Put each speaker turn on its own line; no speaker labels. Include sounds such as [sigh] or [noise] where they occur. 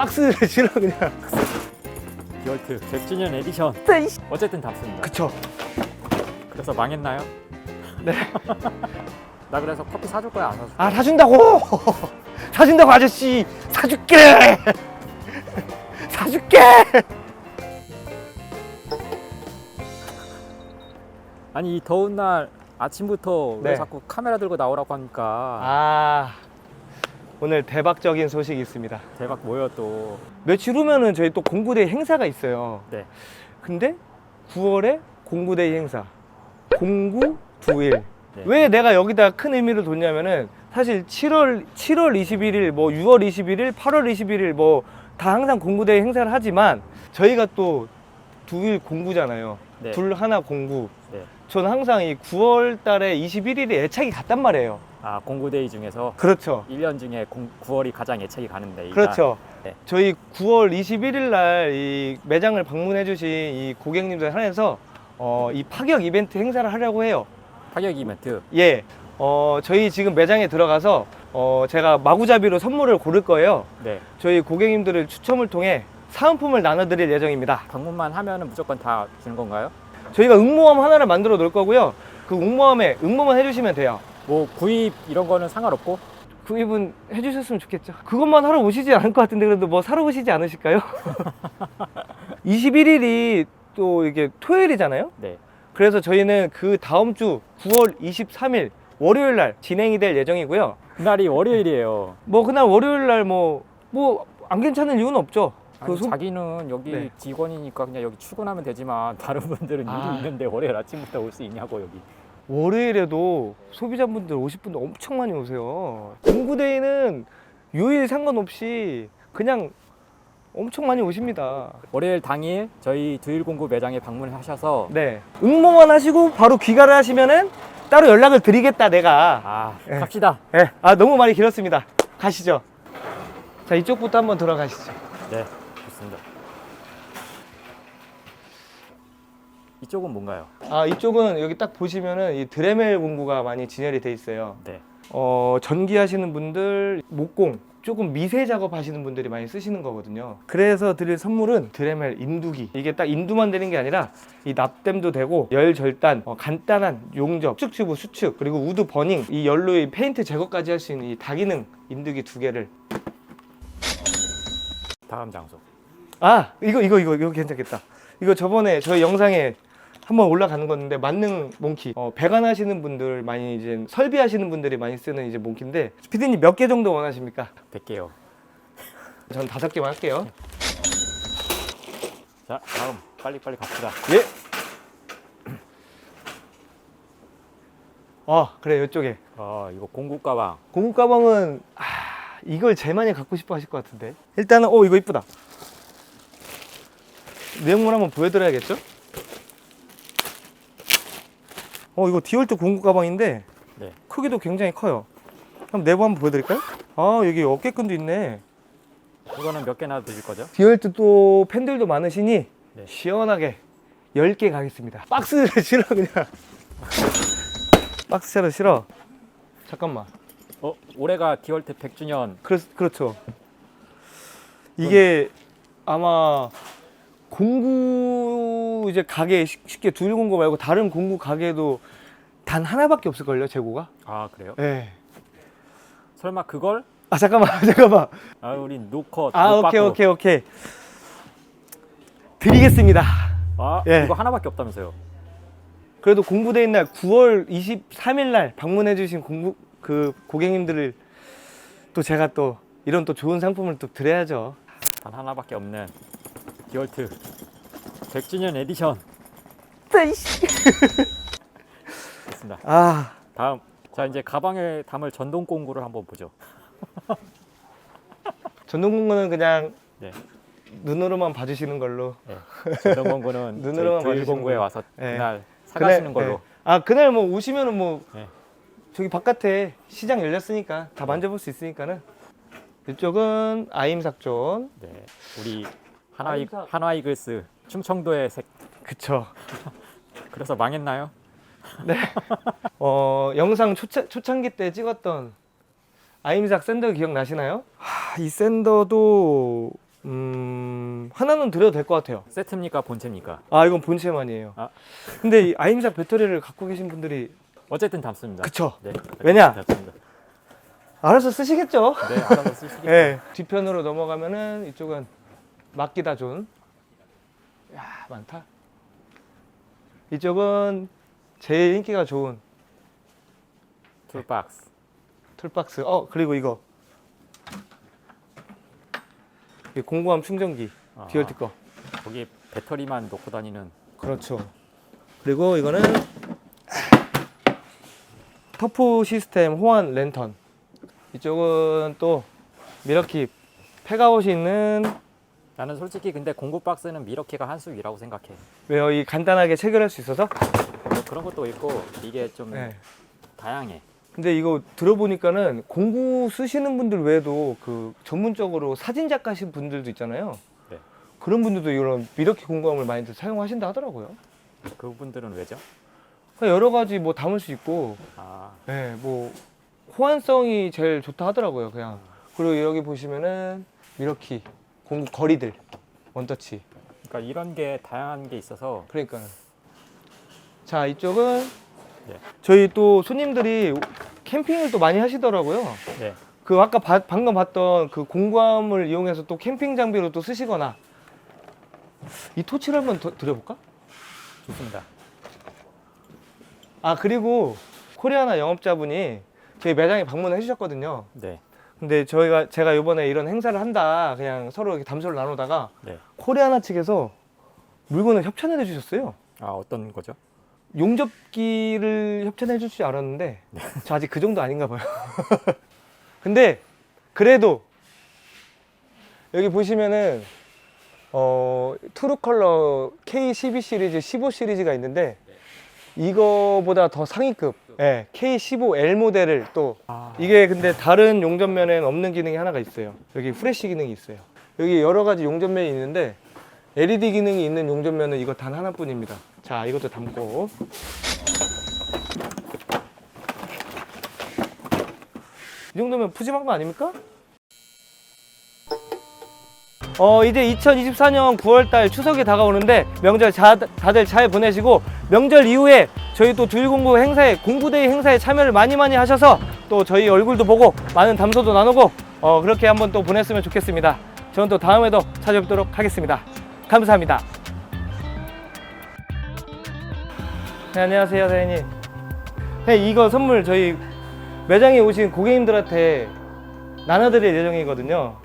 박스를 [laughs] 실어 그냥.
디얼트 100주년 에디션 어쨌든 답습니다
그쵸.
그래서 망했나요?
네. [laughs]
나 그래서 커피 사줄 거야 안 사줄 거야?
아 사준다고. [laughs] 사준다고 아저씨 사줄게. 사줄게.
아니 이 더운 날 아침부터 왜
네.
자꾸 카메라 들고 나오라고 하니까
아 오늘 대박적인 소식이 있습니다.
대박 뭐여 또
며칠 후면은 저희 또 공구대 행사가 있어요.
네. 근데
근데 9월에 공구대 행사 공구 두일
네.
왜 내가 여기다 큰 의미를 뒀냐면은 사실 7월 7월 21일 뭐 6월 21일 8월 21일 뭐 다 항상 공구대 행사를 하지만 저희가 또 두일 공구잖아요
네.
둘 하나 공구
네.
저는 항상 이 9월 달에 21일에 애착이 갔단 말이에요
아 공구데이 중에서
그렇죠
1년 중에 공, 9월이 가장 애착이 가는 데이다
그렇죠.
네.
저희 9월 21일 날 이 매장을 방문해 주신 이 고객님들 한해서 어, 이 파격 이벤트 행사를 하려고 해요.
파격 이벤트
예. 어, 저희 지금 매장에 들어가서 어, 제가 마구잡이로 선물을 고를 거예요.
네
저희 고객님들을 추첨을 통해 사은품을 나눠 드릴 예정입니다.
방문만 하면은 무조건 다 주는 건가요?
저희가 응모함 하나를 만들어 놓을 거고요. 그 응모함에 응모만 해 주시면 돼요.
뭐 구입 이런 거는 상관없고
구입은 해 주셨으면 좋겠죠. 그것만 하러 오시지 않을 것 같은데 그래도 뭐 사러 오시지 않으실까요? [laughs] 21일이 또 이게 토요일이잖아요.
네
그래서 저희는 그 다음 주 9월 23일 월요일 날 진행이 될 예정이고요.
그날이 월요일이에요
뭐 그날 월요일 날 뭐 뭐 안 괜찮을 이유는 없죠.
아니,
그 소-
자기는 여기
네.
직원이니까 그냥 여기 출근하면 되지만 [laughs] 다른 분들은
아.
일이 있는데 월요일 아침부터 올 수 있냐고 여기
월요일에도 소비자분들 오실 분들 엄청 많이 오세요. 공구데이는 요일 상관없이 그냥 엄청 많이 오십니다.
월요일 당일 저희 두일공구 매장에 방문하셔서
네. 응모만 하시고 바로 귀가를 하시면은 따로 연락을 드리겠다 내가.
아
네.
갑시다
예. 아 너무 말이 길었습니다. 가시죠. 자 이쪽부터 한번 들어가시죠.
네 좋습니다 이쪽은 뭔가요?
아 이쪽은 여기 딱 보시면은 이 드레멜 공구가 많이 진열이 돼 있어요.
네
어 전기 하시는 분들 목공 조금 미세 작업 하시는 분들이 많이 쓰시는 거거든요. 그래서 드릴 선물은 드레멜 인두기. 이게 딱 인두만 되는 게 아니라 이 납땜도 되고 열 절단, 어, 간단한 용접, 수축 튜브 수축, 그리고 우드 버닝, 이 열로 이 페인트 제거까지 할 수 있는 이 다기능 인두기 두 개를.
다음 장소
아 이거 이거 이거 이거 괜찮겠다. 이거 저번에 저희 영상에 한번 올라가는 건데 만능 몽키. 어, 배관하시는 분들 많이 이제 설비하시는 분들이 많이 쓰는 이제 몽키인데 피디님 몇 개 정도 원하십니까?
100개요.
전 다섯 개만 할게요.
자 다음. 빨리빨리 갑시다.
예. 아 그래 이쪽에.
아 이거 공구 가방.
고무 가방은 아, 이걸 제일 많이 갖고 싶어 하실 것 같은데. 일단은 어 이거 이쁘다 내용물 한번 보여드려야겠죠? 어 이거 디올트 공구 가방인데
네.
크기도 굉장히 커요. 한번 내부 한번 보여드릴까요? 아 여기 어깨끈도 있네.
이거는 몇 개나 드실 거죠?
디올트 또 팬들도 많으시니
네.
시원하게 10개 가겠습니다. 박스를 [laughs] 실어 그냥. 박스 차로 실어. 잠깐만.
어 올해가 디월트 100주년.
그렇, 그렇죠. 이게 아마 공구 이제 가게 쉽- 쉽게 두일 공구 말고 다른 공구 가게에도 단 하나밖에 없을걸요 재고가
아 그래요?
예.
설마 그걸?
아 잠깐만 [laughs] 잠깐만
아 우린 노컷
아 오케이 오케이 오케이 드리겠습니다
아
예.
이거 하나밖에 없다면서요
그래도 공부대인 날 9월 23일 날 방문해 주신 공부 그 고객님들을 또 제가 또 이런 또 좋은 상품을 또 드려야죠.
단 하나밖에 없는 디월트 100주년 에디션 됐습니다
아,
다음 자 이제 가방에 담을 전동 공구를 한번 보죠 [laughs]
전동 공구는 그냥
네,
눈으로만 봐주시는 걸로.
네. 전동 공구는 [laughs]
눈으로만
저희
봐주시는 걸로.
와서
네.
그날 사가시는 걸로
네. 아 그날 뭐 오시면은 뭐
네.
저기 바깥에 시장 열렸으니까 다 만져볼 수 있으니까는 이쪽은 아임삭존.
네, 우리 하나이
아임사-
하나이글스 충청도의 색
그쵸. [laughs]
그래서 망했나요?
어 영상 초창, 초창기 때 찍었던 아임삭 샌더 기억나시나요? 하, 이 샌더도 음 하나는 드려도 될 것 같아요.
세트입니까 본체입니까?
아 이건 본체만이에요.
아.
근데 이 아임작 배터리를 갖고 계신 분들이
어쨌든 담습니다.
그쵸?
네.
왜냐?
담습니다.
알아서 쓰시겠죠.
네, 알아서 쓰시겠죠. [laughs]
네. 뒤편으로 넘어가면은 이쪽은 막기다 존. 야 많다. 이쪽은 제일 인기가 좋은
툴박스.
툴박스. 어 그리고 이거 이 공구함 충전기
아,
듀얼 특거.
거기 배터리만 놓고 다니는
그렇죠. 그리고 이거는 터프 시스템 호환 랜턴. 이쪽은 또 미러키 팩아웃이 있는
나는 솔직히 근데 공구 박스는 미러키가 한 수 위라고 생각해.
왜요? 이 간단하게 체결할 수 있어서.
뭐 그런 것도 있고 이게 좀
네.
다양해.
근데 이거 들어보니까는 공구 쓰시는 분들 외에도 그 전문적으로 사진 작가신 분들도 있잖아요.
네.
그런 분들도 이런 미러키 공구함을 많이들 사용하신다 하더라고요.
그분들은 왜죠?
그러니까 여러 가지 뭐 담을 수 있고,
아,
네, 뭐 호환성이 제일 좋다 하더라고요. 그냥 그리고 여기 보시면은 미러키 공구 거리들 원터치.
그러니까 이런 게 다양한 게 있어서
그러니까 자 이쪽은
네.
저희 또 손님들이 캠핑을 또 많이 하시더라고요.
네.
그 아까 바- 방금 봤던 그 공구함을 이용해서 또 캠핑 장비로 또 쓰시거나 이 토치를 한번 더 드려볼까?
좋습니다.
아 그리고 코리아나 영업자분이 저희 매장에 방문해 주셨거든요.
네.
근데 저희가 제가 이번에 이런 행사를 한다 그냥 서로 이렇게 담소를 나누다가
네.
코리아나 측에서 물건을 협찬을 해주셨어요.
아, 어떤 거죠?
용접기를 협찬해 줄 줄 알았는데 [laughs] 저 아직 그 정도 아닌가 봐요. [laughs] 근데 그래도 여기 보시면은 어 트루컬러 K12 시리즈, 15 시리즈가 있는데 이거보다 더 상위급 예, K15L 모델을 또
아,
이게 근데 다른 용접면에는 없는 기능이 하나가 있어요. 여기 프레시 기능이 있어요. 여기 여러 가지 용접면이 있는데 LED 기능이 있는 용접면은 이거 단 하나뿐입니다. 자, 이것도 담고. 이 정도면 푸짐한 거 아닙니까? 어 이제 2024년 9월달 추석이 다가오는데 명절 자, 다들 잘 보내시고 명절 이후에 저희 또 두일공구 행사에 공구데이 행사에 참여를 많이 많이 하셔서 또 저희 얼굴도 보고 많은 담소도 나누고 어 그렇게 한번 또 보냈으면 좋겠습니다. 저는 또 다음에도 찾아뵙도록 하겠습니다. 감사합니다. 네, 안녕하세요 사장님. 네, 이거 선물 저희 매장에 오신 고객님들한테 나눠드릴 예정이거든요.